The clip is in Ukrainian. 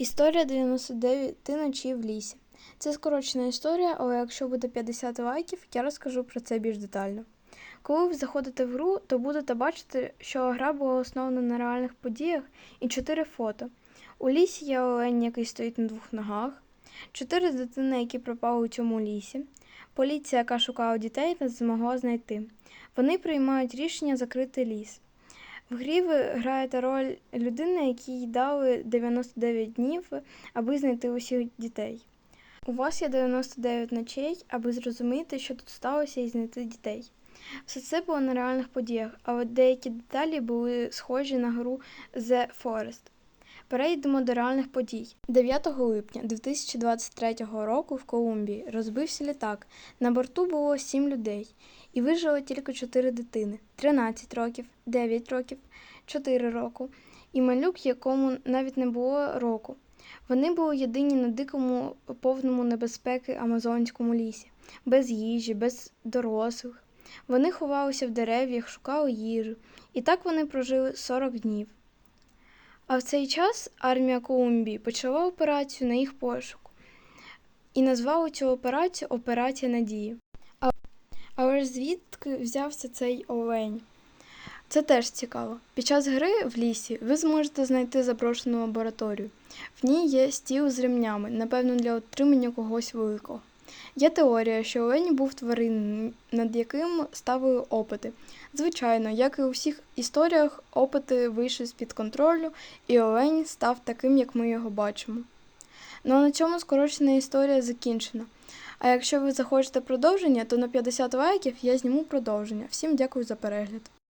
Історія 99 ночі в лісі. Це скорочена історія, але якщо буде 50 лайків, я розкажу про це більш детально. Коли ви заходите в гру, то будете бачити, що гра була основана на реальних подіях і 4 фото. У лісі є олень, який стоїть на двох ногах, 4 дитини, які пропали у цьому лісі, поліція, яка шукала дітей, не змогла знайти. Вони приймають рішення закрити ліс. В грі ви граєте роль людини, якій дали 99 днів, аби знайти усіх дітей. У вас є 99 ночей, аби зрозуміти, що тут сталося, і знайти дітей. Все це було на реальних подіях, але деякі деталі були схожі на гру The Forest. Перейдемо до реальних подій. 9 липня 2023 року в Колумбії розбився літак. На борту було 7 людей, і вижило тільки 4 дитини: 13 років, 9 років, 4 року, і малюк, якому навіть не було року. Вони були єдині на дикому, повному небезпеки амазонському лісі, без їжі, без дорослих. Вони ховалися в дерев'ях, шукали їжу, і так вони прожили 40 днів. А в цей час армія Колумбії почала операцію на їх пошук і назвали цю операцію Операція Надії. Але звідки взявся цей олень? Це теж цікаво. Під час гри в лісі ви зможете знайти запрошену лабораторію. В ній є стіл з ремнями, напевно, для отримання когось великого. Є теорія, що олень був тваринним, над яким ставили опити. Звичайно, як і у всіх історіях, опити вийшли з-під контролю, і олень став таким, як ми його бачимо. Ну а на цьому скорочена історія закінчена. А якщо ви захочете продовження, то на 50 лайків я зніму продовження. Всім дякую за перегляд.